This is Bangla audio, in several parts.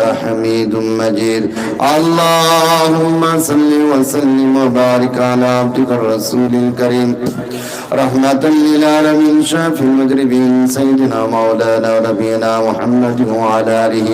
حميد مجيد. اللهم صل وسلم وبارك على عبدك الرسول الكريم. رحمة للعالمين شاف المذنبين سيدنا مولانا ونبينا محمد وعلى آله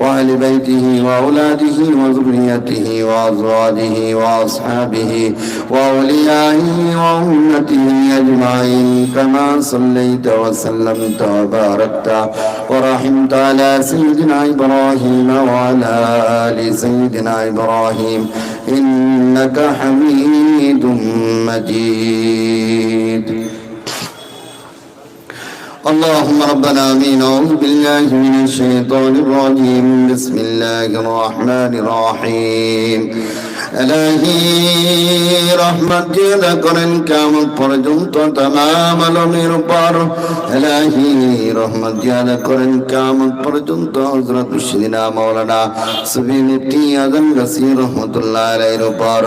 وأهل بيته وأولاده وذريته وأزواجه وأصحابه وأوليائه وأمته أجمعين. كما صليت وسلمت وباركت ورحمت على سيدنا إبراهيم وعلى آل سيدنا إبراهيم إنك حميد مجيد. اللهم ربنا آمين. أعوذ بالله من الشيطان الرجيم. بسم الله الرحمن الرحيم. এলাহি রহমত জিয়াদা করেন কেমন পর্যন্ত তাম আলমের উপর। এলাহি রহমত জিয়াদা করেন কেমন পর্যন্ত হজরত মুশিদিনা মৌলানা সুবি মুফতি আজম গাসি রহমতুল্লাহ আলাইহির উপর।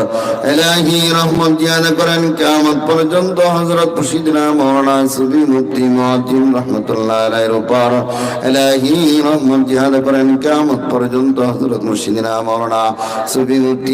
এলাহি রহমত জিয়াদা করেন কেমন পর্যন্ত হজরত মুশিদিনা মৌলানা সুবি মুফতি রহমতুল্লাহ আলাইহির উপর। এলাহি রহমত জিয়াদা করেন কেমন পর্যন্ত হজরত মুশিদিনা মৌলানা সুবি মুফতি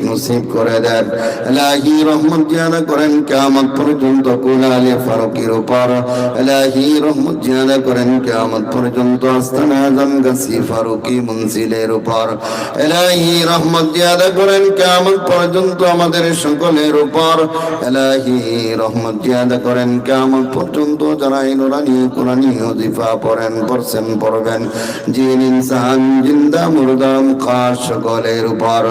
নসিব করে দেন। এলাহি রহমত জিয়াদা করেন, কিয়ামত পর্যন্ত কুলালে ফারুকের উপর। এলাহি রহমত জিয়াদা করেন, কিয়ামত পর্যন্ত আস্তানা আজম গাছি ফারুকি মনসিলের উপর। এলাহি রহমত জিয়াদা করেন, কিয়ামত পর্যন্ত আমাদের সকলের উপর। এলাহি রহমত জিয়াদা করেন, কিয়ামত পর্যন্ত যারা এই নুরানি কুরানি ওজিফা পড়েন, পড়ছেন, পড়বেন, জিন, ইনসান, জিন্দা মুরদাম খাস সকলের উপর।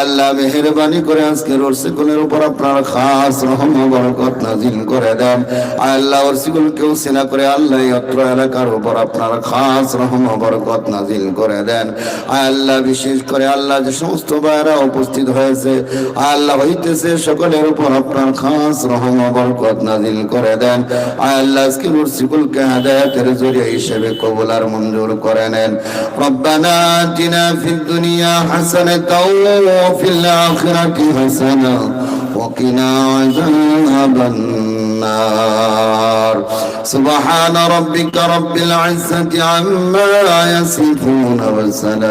আল্লাহ মেহরবানি করে আজকে রসিকুলের উপর আপনার খাস রহমবরকত নাজিল করে দেন। আল্লাহ রসিকুল কেউ সেনা করে আল্লাহ অত্র এলাকার উপর আপনার খাস রহম বরকত নাজিল করে দেন। আল্লাহ, বিশেষ করে আল্লাহ যে সমস্ত ভাইরা উপস্থিত হয়েছে আল্লাহ হইতেছে সকলের উপর আপনার খাস রহম বরকত নাজিল করে দেন। আল্লাহ আজকের অর্সিকুলকে হাদায়াতের জরিয়া হিসেবে কবুল আর মঞ্জুর করে নেন। রব্বানা আতিনা ফিদ দুনিয়া হাসানাতাও ওয়া ফিল الآخرة حسنة وقنا عذاب النار. سبحان ربك رب العزة عما يصفون وسلام